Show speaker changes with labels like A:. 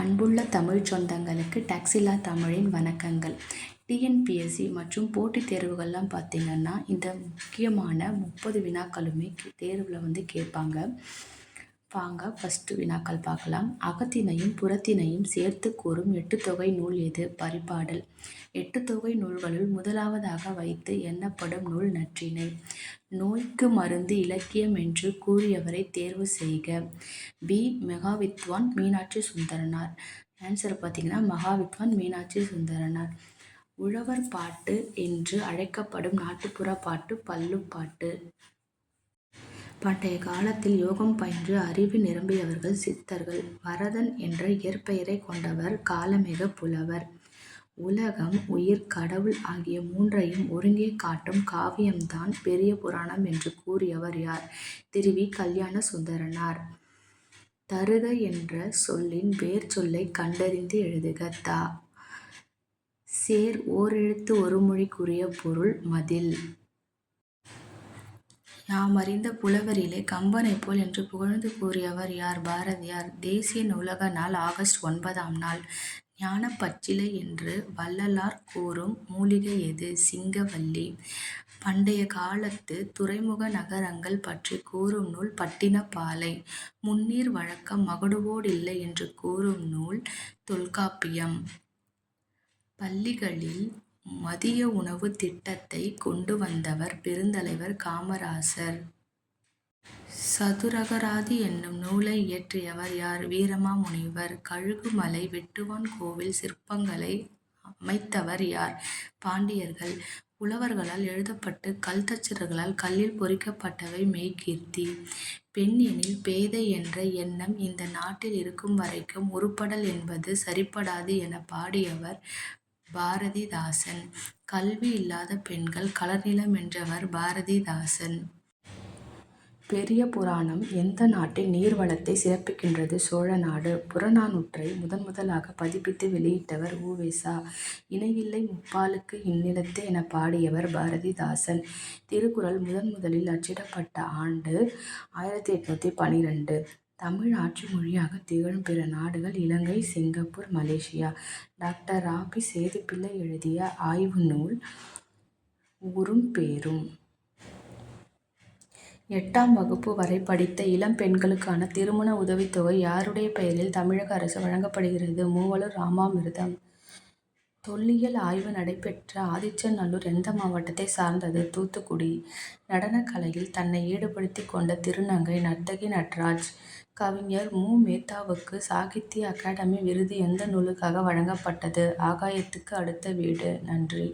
A: அன்புள்ள தமிழ் சொந்தங்களுக்கு டாக்ஸிலா தமிழின் வணக்கங்கள். டிஎன்பிஎஸ்சி மற்றும் போட்டித் தேர்வுகள்லாம் பார்த்திங்கன்னா இந்த முக்கியமான முப்பது வினாக்களுமே தேர்வில் வந்து கேட்பாங்க. வாங்க ஃபஸ்ட்டு வினாக்கள் பார்க்கலாம். அகத்தினையும் புறத்தினையும் சேர்த்து கூறும் எட்டுத்தொகை நூல் எது? பரிபாடல். எட்டுத்தொகை நூல்களுள் முதலாவதாக வைத்து எண்ணப்படும் நூல் நற்றினை. நோய்க்கு மருந்து இலக்கியம் என்று கூறியவரை தேர்வு செய்க. பி. மெகாவித்வான் மீனாட்சி சுந்தரனார். ஆன்சர் பார்த்தீங்கன்னா மகாவித்வான் மீனாட்சி சுந்தரனார். உழவர் பாட்டு என்று அழைக்கப்படும் நாட்டுப்புற பாட்டு பல்லு பாட்டு பண்டைய காலத்தில் யோகம் பயின்று அறிவு நிரம்பியவர்கள் சித்தர்கள். வரதன் என்ற இயற்பெயரை கொண்டவர் காலமிக புலவர். உலகம், உயிர், கடவுள் ஆகிய மூன்றையும் ஒருங்கே காட்டும் காவியம்தான் பெரிய புராணம் என்று கூறியவர் யார்? திருவி கல்யாண சுந்தரனார். தருக என்ற சொல்லின் வேர்ச்சொல்லைக் கண்டறிந்து எழுதுக. தா. சேர் ஓரெழுத்து ஒருமொழிக்குரிய பொருள் மதில். யாமறிந்த புலவரிலே கம்பனைப் போல் என்று புகழ்ந்து கூறியவர் யார்? பாரதியார். தேசிய நூலக நாள் ஆகஸ்ட் ஒன்பதாம் நாள். ஞான பச்சிலை என்று வள்ளலார் கூறும் மூலிகை எது? சிங்கவல்லி. பண்டைய காலத்து துறைமுக நகரங்கள் பற்றி கூறும் நூல் பட்டினப்பாலை. முன்னீர் வழக்கம் மகடுவோடில்லை என்று கூறும் நூல் தொல்காப்பியம். பள்ளிகளில் மதிய உணவுத் திட்டத்தை கொண்டு வந்தவர் பெருந்தலைவர் காமராசர். சதுரகராதி என்னும் நூலை இயற்றியவர் யார்? வீரமாமுனிவர். கழுகுமலை வெட்டுவான் கோவில் சிற்பங்களை அமைத்தவர் யார்? பாண்டியர்கள். புலவர்களால் எழுதப்பட்டு கல் தச்சர்களால் கல்லில் பொறிக்கப்பட்டவை மெய்கீர்த்தி. பெண் எனில் பேதை என்ற எண்ணம் இந்த நாட்டில் இருக்கும் வரைக்கும் உருப்படல் என்பது சரிப்படாது எனப் பாடியவர் பாரதிதாசன். கல்வி இல்லாத பெண்கள் கலர்நிலம் என்றவர் பாரதிதாசன். பெரிய புராணம் எந்த நாட்டின் நீர்வளத்தை சிறப்பிக்கின்றது? சோழ நாடு புறநானூற்றை முதன் முதலாக பதிப்பித்து வெளியிட்டவர் ஊவேசா இணையில்லை முப்பாலுக்கு இந்நிலத்தே என பாடியவர் பாரதிதாசன். திருக்குறள் முதன் முதலில் அச்சிடப்பட்ட ஆண்டு ஆயிரத்தி எட்நூற்றி பனிரெண்டு தமிழ் ஆட்சி மொழியாக திகழும் பிற நாடுகள் Ilangai, Singapore, Malaysia. Doctor Ra Pi Sethupillai எழுதிய ஆய்வு நூல் ஊரும் பேரும். எட்டாம் வகுப்பு வரை படித்த இளம் பெண்களுக்கான திருமண உதவித்தொகை யாருடைய பெயரில் தமிழக அரசு வழங்கப்படுகிறது? மூவலூர் ராமாமிர்தம். தொல்லியல் ஆய்வு நடைபெற்ற ஆதிச்சநல்லூர் எந்த மாவட்டத்தை சார்ந்தது? தூத்துக்குடி. நடனக்கலையில் தன்னை ஈடுபடுத்திக் கொண்ட திருநங்கை நர்த்தகி நட்ராஜ். கவிஞர் மு. மேத்தாவுக்கு சாகித்ய அகாடமி விருது எந்த நூலுக்காக வழங்கப்பட்டது? ஆகாயத்துக்கு அடுத்த வீடு. நன்றி.